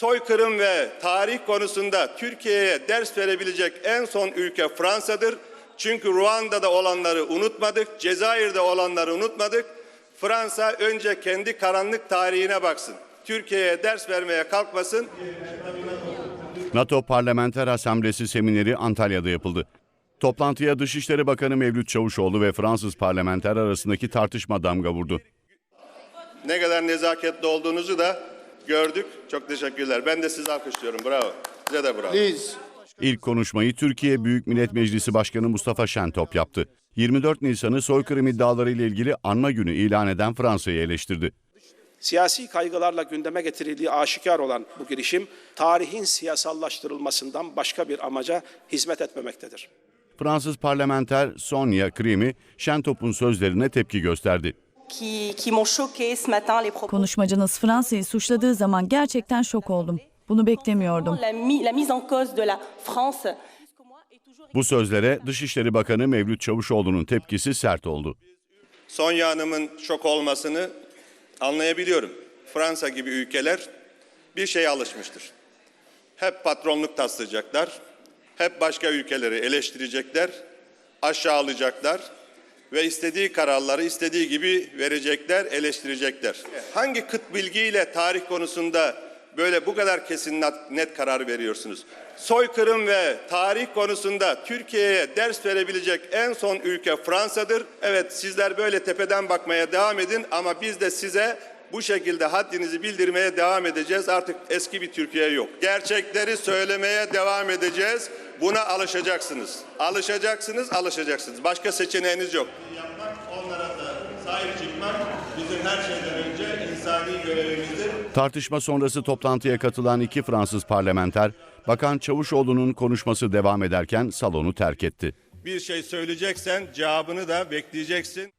Soykırım ve tarih konusunda Türkiye'ye ders verebilecek en son ülke Fransa'dır. Çünkü Ruanda'da olanları unutmadık, Cezayir'de olanları unutmadık. Fransa önce kendi karanlık tarihine baksın. Türkiye'ye ders vermeye kalkmasın. NATO Parlamenter Asamblesi semineri Antalya'da yapıldı. Toplantıya Dışişleri Bakanı Mevlüt Çavuşoğlu ve Fransız parlamenter arasındaki tartışma damga vurdu. Ne kadar nezaketli olduğunuzu da gördük. Çok teşekkürler. Ben de sizi alkışlıyorum. Bravo. Size de bravo. Please. İlk konuşmayı Türkiye Büyük Millet Meclisi Başkanı Mustafa Şentop yaptı. 24 Nisan'ı soykırım iddiaları ile ilgili anma günü ilan eden Fransa'yı eleştirdi. Siyasi kaygılarla gündeme getirildiği aşikar olan bu girişim tarihin siyasallaştırılmasından başka bir amaca hizmet etmemektedir. Fransız parlamenter Sonia Krimi, Şentop'un sözlerine tepki gösterdi. Qui, qui m'ont choqué ce matin les propos. Konuşmacınız Fransa'yı suçladığı zaman gerçekten şok oldum. Bunu beklemiyordum. La, mi- la mise en cause de la France. Bu sözlere Dışişleri Bakanı Mevlüt Çavuşoğlu'nun tepkisi sert oldu. Sonya Hanım'ın şok olmasını anlayabiliyorum. Fransa gibi ülkeler bir şeye alışmıştır. Hep patronluk taslayacaklar, hep başka ülkeleri eleştirecekler, aşağılayacaklar ve istediği kararları istediği gibi verecekler, eleştirecekler. Hangi kıt bilgiyle tarih konusunda böyle bu kadar kesin net- karar veriyorsunuz? Soykırım ve tarih konusunda Türkiye'ye ders verebilecek en son ülke Fransa'dır. Evet sizler böyle tepeden bakmaya devam edin ama biz de size bu şekilde haddinizi bildirmeye devam edeceğiz. Artık eski bir Türkiye yok. Gerçekleri söylemeye devam edeceğiz. Buna alışacaksınız. Alışacaksınız, alışacaksınız. Başka seçeneğiniz yok. Yapmak, onlara da sahip çıkmak bizim her şeyden önce insani görevimizdir. Tartışma sonrası toplantıya katılan iki Fransız parlamenter, Bakan Çavuşoğlu'nun konuşması devam ederken salonu terk etti. Bir şey söyleyeceksen cevabını da bekleyeceksin.